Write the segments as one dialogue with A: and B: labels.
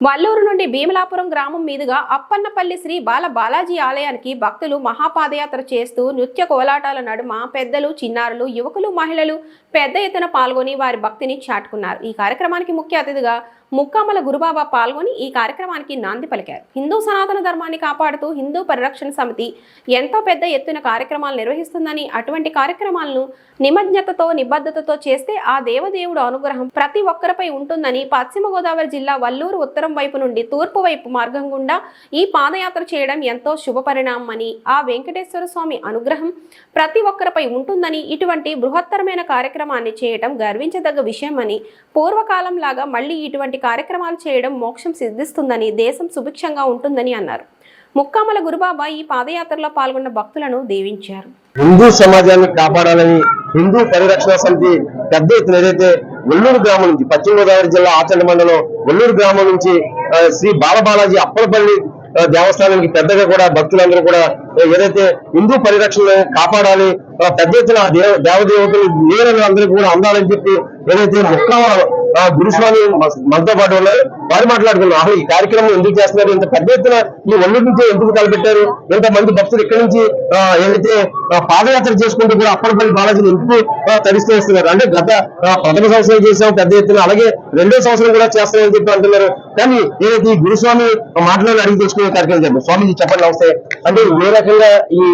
A: వల్లూరు నుండి భీమలాపురం గ్రామం మీదుగా అప్పన్నపల్లి శ్రీ బాల బాలాజీ ఆలయానికి భక్తులు మహాపాదయాత్ర చేస్తూ నృత్య కోలాటాల నడుమ పెద్దలు చిన్నారులు యువకులు మహిళలు పెద్ద ఎత్తున పాల్గొని వారి భక్తిని చాటుకున్నారు. ఈ కార్యక్రమానికి ముఖ్య అతిథిగా ముక్కామల గురుబాబా పాల్గొని ఈ కార్యక్రమానికి నాంది పలికారు. హిందూ సనాతన ధర్మాన్ని కాపాడుతూ హిందూ పరిరక్షణ సమితి ఎంతో పెద్ద ఎత్తున కార్యక్రమాలు నిర్వహిస్తుందని అటువంటి కార్యక్రమాలను నిమజ్ఞతతో నిబద్ధతతో చేస్తే ఆ దేవదేవుడు అనుగ్రహం ప్రతి ఒక్కరిపై ఉంటుందని పశ్చిమ గోదావరి జిల్లా వల్లూరు ఉత్తరం వైపు నుండి తూర్పు వైపు మార్గం గుండా ఈ పాదయాత్ర చేయడం ఎంతో శుభ పరిణామమని ఆ వెంకటేశ్వర స్వామి అనుగ్రహం ప్రతి ఒక్కరిపై ఉంటుందని ఇటువంటి బృహత్తరమైన కార్యక్రమాన్ని చేయడం గర్వించదగ్గ విషయమని పూర్వకాలం లాగా మళ్ళీ ఇటువంటి కార్యక్రమాలు చేయడం మోక్షం సిద్ధిస్తుందని దేశం సుభిక్షంగా ఉంటుందని అన్నారు. ముక్కామల గురుబాబా ఈ పాదయాత్రలో పాల్గొన్న భక్తులను దీవించారు.
B: హిందూ సమాజాన్ని కాపాడాలని హిందూ పరిరక్షణ సమితి పెద్ద ఎత్తున ఏదైతే ఒల్లూరు గ్రామం నుంచి పశ్చిమ గోదావరి జిల్లా ఆచండ మండలం ఒల్లూరు గ్రామం నుంచి శ్రీ బాలబాలాజీ అప్పలపల్లి దేవస్థానానికి పెద్దగా కూడా భక్తులందరూ కూడా ఏదైతే హిందూ పరిరక్షణ కాపాడాలి పెద్ద ఎత్తున దేవ దేవదేవతలు వీరులు అందరికీ కూడా అందాలని చెప్పి ఏదైతే ముక్కామ గురుస్వామి మనతో పాటు ఉన్నారు వారు మాట్లాడుకున్నారు. అసలు ఈ కార్యక్రమం ఎందుకు చేస్తున్నారు? ఇంత పెద్ద ఎత్తున ఈ ఒళ్ళుంటే ఎందుకు తలపెట్టారు? ఇంత మంది భక్తులు ఇక్కడి నుంచి ఏదైతే పాదయాత్ర చేసుకుంటూ కూడా అప్పటిపల్లి బాలాజీని ఎందుకు తరిస్తూ వస్తున్నారు? అంటే గత ప్రథమ సంవత్సరం చేసాం పెద్ద ఎత్తున. అలాగే రెండో సంవత్సరం కూడా చేస్తామని చెప్పి అంటున్నారు. కానీ ఏదైతే ఈ గురుస్వామి మాటలను అడిగి తెలుసుకునే కార్యక్రమం చెప్పారు స్వామిజీ చెప్పండి వస్తే అంటే ఏ రకంగా ఈ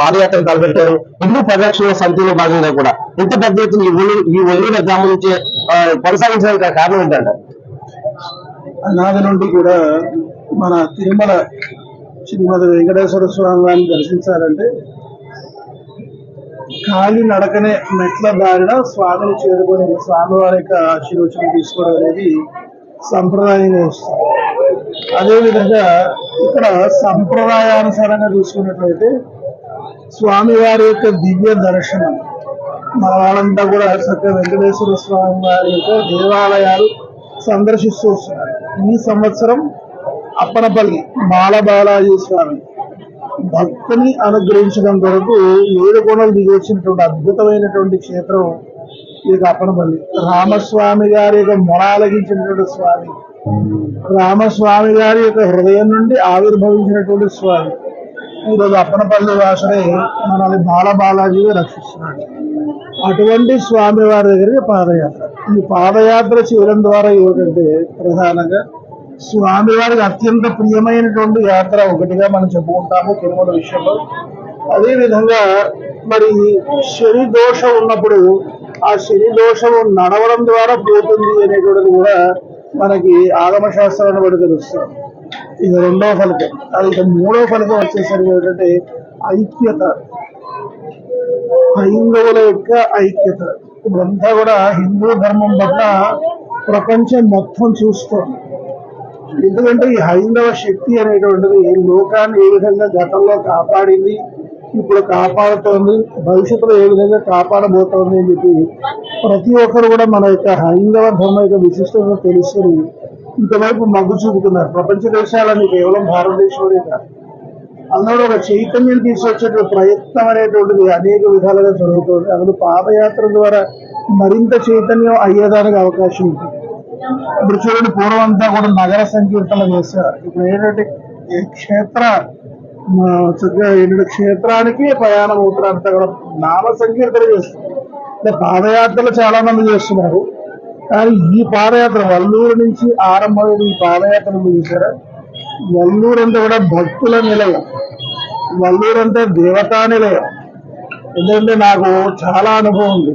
B: పాదయాత్ర తలపెట్టారు? హిందూ పరిరక్షణ సమితిలో భాగంగా కూడా. ఇంత పెద్ద ఎత్తున ఈ ఒళ్ళు ఈ ఒళ్ళు గ్రామం నుంచి కొనసాగించడానికి కారణం ఏంటంటే?
C: అనాది నుండి కూడా మన తిరుమల శ్రీమతి వెంకటేశ్వర స్వామి వారిని దర్శించాలంటే కాలి నడకనే మెట్ల దారిన స్వామిని చేరుకొని స్వామివారి యొక్క ఆశీర్వచనం తీసుకోవడం అనేది సంప్రదాయంగా వస్తుంది. అదేవిధంగా ఇక్కడ సంప్రదాయానుసారంగా చూసుకున్నట్లయితే స్వామివారి యొక్క దివ్య దర్శనం మన వాళ్ళంతా కూడా చక్కగా వెంకటేశ్వర స్వామి వారి యొక్క దేవాలయాలు సందర్శిస్తూ వస్తున్నారు. ఈ సంవత్సరం అప్పనపల్లి బాలబాలాజీ స్వామి భక్తిని అనుగ్రహించడం కొరకు ఏడు కోణలు దిగి వచ్చినటువంటి అద్భుతమైనటువంటి క్షేత్రం ఇది అప్పనపల్లి. రామస్వామి గారి యొక్క మొనాలగించినటువంటి స్వామి. రామస్వామి గారి యొక్క హృదయం నుండి ఆవిర్భవించినటువంటి స్వామి. ఈరోజు అప్పనపల్లి వాసుడే మనల్ని బాలబాలాజీగా రక్షిస్తున్నాడు. అటువంటి స్వామి వారి దగ్గరికి పాదయాత్ర. ఈ పాదయాత్ర చేయడం ద్వారా ఏమిటంటే ప్రధానంగా స్వామివారికి అత్యంత ప్రియమైనటువంటి యాత్ర ఒకటిగా మనం చెప్పుకుంటాము తిరుమల విషయంలో. అదేవిధంగా మరి శని దోషం ఉన్నప్పుడు ఆ శని దోషము నడవడం ద్వారా పోతుంది అనేటువంటిది కూడా మనకి ఆగమశాస్త్రాన్ని బట్టి తెలుస్తుంది. ఇది రెండవ ఫలితం. అది మూడవ ఫలితం వచ్చేసరికి ఏంటంటే ఐక్యత. హైందవుల యొక్క ఐక్యత. ఇదంతా కూడా హిందూ ధర్మం పట్ల ప్రపంచం మొత్తం చూస్తోంది. ఎందుకంటే ఈ హైందవ శక్తి అనేటువంటిది లోకాన్ని ఏ విధంగా గతంలో కాపాడింది ఇప్పుడు కాపాడుతోంది భవిష్యత్తులో ఏ విధంగా కాపాడబోతోంది అని చెప్పి ప్రతి ఒక్కరు కూడా మన యొక్క హైందవ ధర్మ యొక్క విశిష్టత తెలుసుకుని ఇంతవరకు మగ్గు చూపుతున్నారు. ప్రపంచ దేశాలని కేవలం భారతదేశంలోనే కాదు. అందులో ఒక చైతన్యం తీసుకొచ్చేటువంటి ప్రయత్నం అనేటువంటిది అనేక విధాలుగా జరుగుతుంది. అందులో పాదయాత్ర ద్వారా మరింత చైతన్యం అయ్యేదానికి అవకాశం ఉంటుంది ఇప్పుడు చూడండి పూర్వం అంతా కూడా నగర సంకీర్తన చేశారు ఇప్పుడు ఏంటంటే క్షేత్ర చక్కగా ఏంటంటే క్షేత్రానికి ప్రయాణం అవుతారు అంతా కూడా నామ సంకీర్తన చేస్తారు అంటే పాదయాత్రలు చాలా మంది చేస్తున్నారు. కానీ ఈ పాదయాత్ర వల్లూరు నుంచి ఆరంభమైన ఈ పాదయాత్ర చూసారా? వల్లూరు అంతా కూడా భక్తుల నిలయం. వల్లూరు అంటే దేవతా నిలయం. ఎందుకంటే నాకు చాలా అనుభవం ఉంది.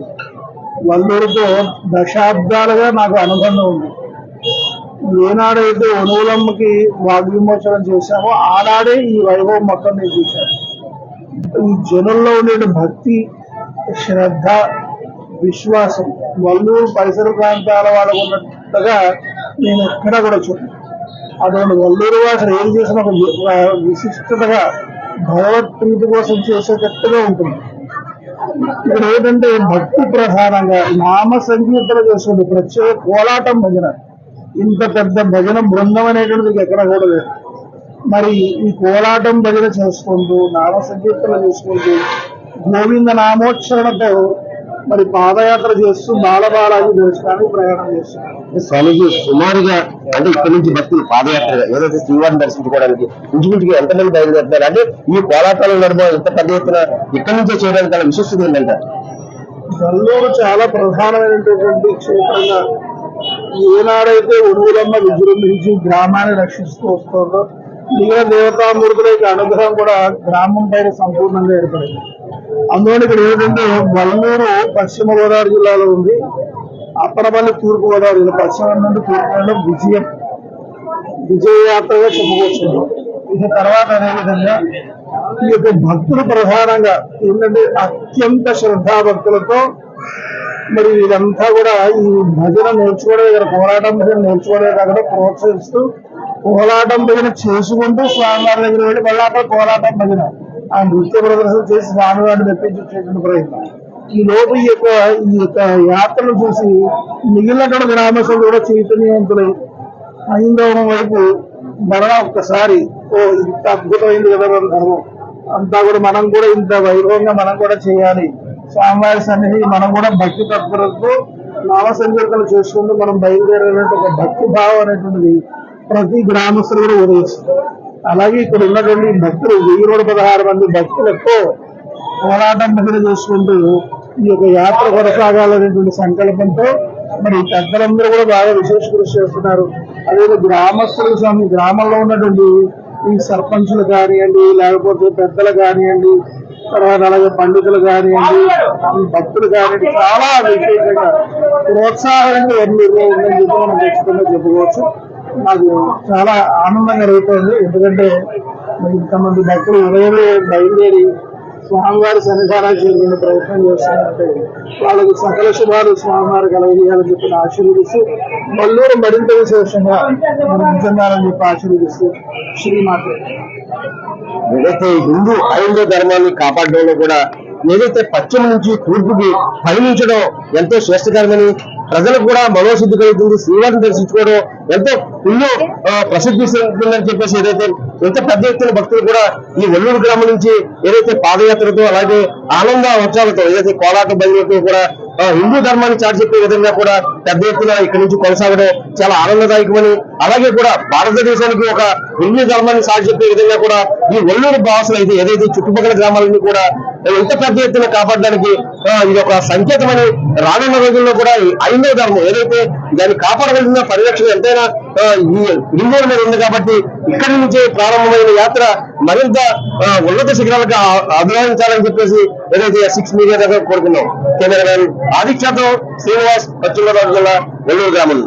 C: వల్లూరుతో దశాబ్దాలుగా నాకు అనుబంధం ఉంది. ఏనాడైతే ఒనుగులమ్మకి వాగ్విమోచనం చేశామో ఆనాడే ఈ వైభవం మొత్తం నేను చూశాను. ఈ జనుల్లో ఉండే భక్తి శ్రద్ధ విశ్వాసం. వల్లూరు పరిసర ప్రాంతాల వాళ్ళకు ఉన్నట్టుగా నేను ఎక్కడా కూడా చూడను. అటువంటి వల్లూరు వాసులు ఏం చేసిన ఒక వి- విశిష్టతగా భగవత్ ప్రీతి కోసం చేసేటట్టుగా ఉంటుంది. ఇక్కడ ఏంటంటే భక్తి ప్రధానంగా నామ సంకీర్తన చేసుకుంటూ ప్రత్యేక కోలాటం భజన. ఇంత పెద్ద భజన బృందం అనేటువంటిది ఎక్కడ కూడా లేదు. మరి ఈ కోలాటం భజన చేసుకుంటూ నామ సంకీర్తన చేసుకుంటూ గోవింద నామోచ్చరణతో మరి పాదయాత్ర చేస్తూ బాలబాలాజీ దర్శనానికి ప్రయాణం చేస్తున్నారు.
B: స్వామీజీ సుమారుగా అంటే ఇక్కడ నుంచి భక్తులు పాదయాత్రగా ఏదైతే శ్రీవారిని దర్శించుకోవడానికి ఇంచుమించుగా ఎంతమంది బయలుదేరుతున్నారు? అంటే ఈ కోలాటాల నడుమ ఇంత పెద్ద ఎత్తున ఇక్కడి నుంచే చేయడానికి గల విశిష్టత ఏంటంటారు
C: గల్లూరు చాలా ప్రధానమైనటువంటి క్షేత్రంగా. ఏనాడైతే ఉరువులమ్మ విజృంభించి గ్రామాన్ని రక్షిస్తూ వస్తుందో. మిగిలిన దేవతామూర్తుల యొక్క అనుగ్రహం కూడా గ్రామం పైన సంపూర్ణంగా ఏర్పడింది. అందువల్ల ఇక్కడ ఏంటంటే వల్లూరు పశ్చిమ గోదావరి జిల్లాలో ఉంది. అప్పరపల్లి తూర్పు గోదావరి జిల్లా పశ్చిమ నుండి తూర్పు విజయం విజయయాత్రగా చెప్పుకోవచ్చు ఇక తర్వాత అదేవిధంగా ఈ యొక్క భక్తులు ప్రధానంగా ఏంటంటే అత్యంత శ్రద్ధా భక్తులతో మరి వీరంతా కూడా ఈ భజన నేర్చుకోవడం ఇక్కడ పోరాటం భజన నేర్చుకోవడం కాకుండా ప్రోత్సహిస్తూ కోలాటం భజన చేసుకుంటూ స్వామివారి దగ్గర వెళ్ళి మళ్ళీ అక్కడ కోలాటం భజన. ఆ నృత్య ప్రదర్శన చేసి స్వామివారిని మెప్పించేటువంటి ప్రయత్నం. ఈ లోపు ఈ యొక్క ఈ యొక్క యాత్రను చూసి మిగిలిన గ్రామస్తులు కూడా చైతన్యవంతులు హైందవం వైపు మరణ ఒక్కసారి ఓ ఇంత అద్భుతమైంది కదా మన ధర్మం. అంతా కూడా మనం కూడా ఇంత వైభవంగా మనం కూడా చేయాలి. స్వామివారి సన్నిధి మనం కూడా భక్తి తత్పరతో నామ సంకీర్తన చేసుకుంటూ మనం బయలుదేరాలంటే ఒక భక్తి భావం అనేటువంటిది ప్రతి గ్రామస్తులు కూడా ఉదయిస్తుంది అలాగే ఇక్కడ ఉన్నటువంటి భక్తులు వెయ్యి నూట పదహారు మంది భక్తులతో పోరాటం భజన చేసుకుంటూ ఈ యొక్క యాత్ర కొనసాగాలనేటువంటి సంకల్పంతో మరి పెద్దలందరూ కూడా బాగా విశేష కృషి చేస్తున్నారు. అదే గ్రామస్తులు స్వామి గ్రామంలో ఉన్నటువంటి ఈ సర్పంచులు కానివ్వండి లేకపోతే పెద్దలు కానివ్వండి తర్వాత అలాగే పండితులు కానివ్వండి భక్తులు కానివ్వండి చాలా విశేషంగా ప్రోత్సాహంగా ఎన్ని ఉందని చెప్పి మనం ఖచ్చితంగా చెప్పుకోవచ్చు. నాకు చాలా ఆనందంగా జరుగుతుంది. ఎందుకంటే ఇంతమంది భక్తులు ఉదయమే బయలుదేరి స్వామివారి సన్నిధానానికి చేరుకునే ప్రయత్నం చేస్తున్నారంటే వాళ్ళకి సకల శుభాలు స్వామివారు కలగజేయాలని చెప్పి ఆశీర్వదిస్తూ మల్లూరు మరింత విశేషంగా మనం నిజంగాలని చెప్పి ఆశీర్వదిస్తూ శ్రీమాత
B: ఏదైతే హిందూ హైందవ ధర్మాన్ని కాపాడడంలో కూడా ఏదైతే పశ్చిమ నుంచి తూర్పుకి పయనించడం ఎంతో శ్రేష్టకరమని ప్రజలకు కూడా మనోశుద్ధి కలుగుతుంది. శ్రీవారిని దర్శించుకోవడం ఎంతో ఆ, ప్రసిద్ధి చెందుతుందని చెప్పేసి ఏదైతే ఎంత పెద్ద ఎత్తున భక్తులు కూడా ఈ ఒల్లూరు గ్రామం నుంచి ఏదైతే పాదయాత్రతో అలాగే ఆనంద ఉత్సవాలతో ఏదైతే కోలాట బయలుతో కూడా హిందూ ధర్మాన్ని చాటి చెప్పే విధంగా కూడా పెద్ద ఎత్తున ఇక్కడి నుంచి కొనసాగడం చాలా ఆనందదాయకమని అలాగే కూడా భారతదేశానికి ఒక హిందూ ధర్మాన్ని చాటి చెప్పే విధంగా కూడా ఈ ఒల్లూరు భాషలు అయితే ఏదైతే చుట్టుపక్కల గ్రామాలన్నీ కూడా ఇంత పెద్ద ఎత్తున కాపాడడానికి ఇది ఒక సంకేతమని రానున్న రోజుల్లో కూడా ఐదో ధర్మం ఏదైతే దాన్ని కాపాడగలిగిన పరిరక్షణ ఎంతైనా ఆ, హిందువుల మీద ఉంది కాబట్టి ఇక్కడి నుంచే ప్రారంభమైన యాత్ర మరింత ఉన్నత శిఖరాలకు ఆ- అభినందించాలని చెప్పేసి ఏదైతే సిక్స్ మీడియా దగ్గర కోరుకున్నాం. కెమెరామెన్ ఆదిత్యతో శ్రీనివాస్ పశ్చిమ గోదావరి జిల్లా నెల్లూరు గ్రామం.